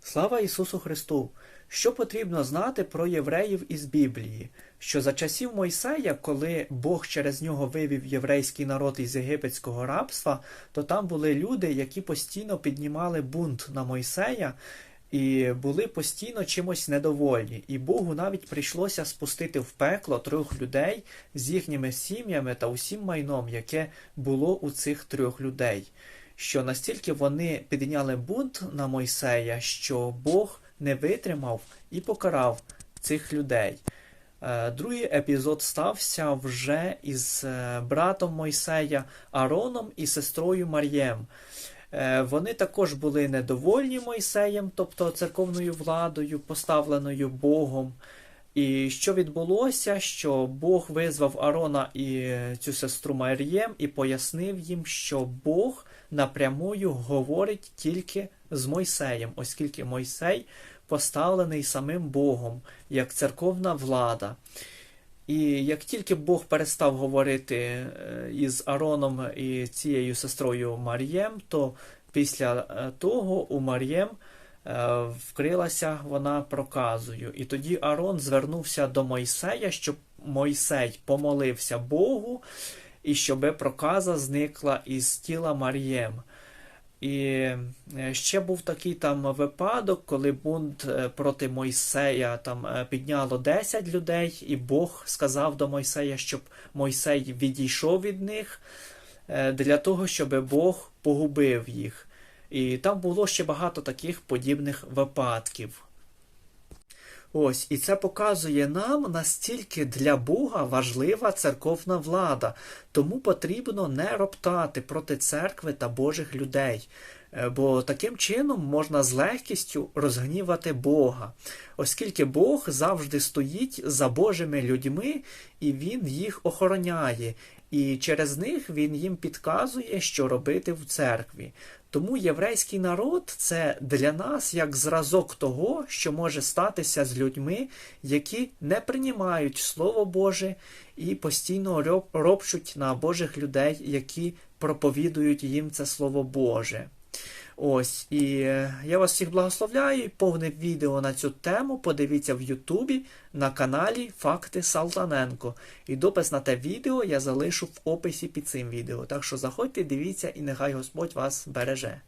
Слава Ісусу Христу! Що потрібно знати про євреїв із Біблії? Що за часів Мойсея, коли Бог через нього вивів єврейський народ із єгипетського рабства, то там були люди, які постійно піднімали бунт на Мойсея і були постійно чимось недовольні. І Богу навіть прийшлося спустити в пекло трьох людей з їхніми сім'ями та усім майном, яке було у цих трьох людей. Що настільки вони підняли бунт на Мойсея, що Бог не витримав і покарав цих людей. Е, Другий епізод стався вже із е, братом Мойсея Ароном і сестрою Мар'єм. Е, Вони також були недовольні Мойсеєм, тобто церковною владою, поставленою Богом. І що відбулося, що Бог визвав Арона і цю сестру Мар'єм і пояснив їм, що Бог напрямую говорить тільки з Мойсеєм, оскільки Мойсей поставлений самим Богом як церковна влада. І як тільки Бог перестав говорити е, із Ароном і цією сестрою Мар'єм, то після е, того у Мар'єм вкрилася вона проказою. І тоді Арон звернувся до Мойсея, щоб Мойсей помолився Богу, і щоб проказа зникла із тіла Мар'єм. І е, ще був такий там випадок, коли бунт е, проти Мойсея там е, підняло 10 людей, і Бог сказав до Мойсея, щоб Мойсей відійшов від них е, для того, щоб Бог погубив їх. І там було ще багато таких подібних випадків. Ось, і це показує нам, настільки для Бога важлива церковна влада, тому потрібно не роптати проти церкви та Божих людей, бо таким чином можна з легкістю розгнівати Бога, оскільки Бог завжди стоїть за Божими людьми і Він їх охороняє, і через них Він їм підказує, що робити в церкві. Тому єврейський народ це для нас як зразок того, що може статися з людьми, які не приймають Слово Боже і постійно ропщуть на Божих людей, які проповідують їм це Слово Боже. Ось, і е, я вас всіх благословляю. Повне відео на цю тему подивіться в Ютубі на каналі Факти Салтаненко. І допис на те відео я залишу в описі під цим відео. Так що заходьте, дивіться, і нехай Господь вас береже.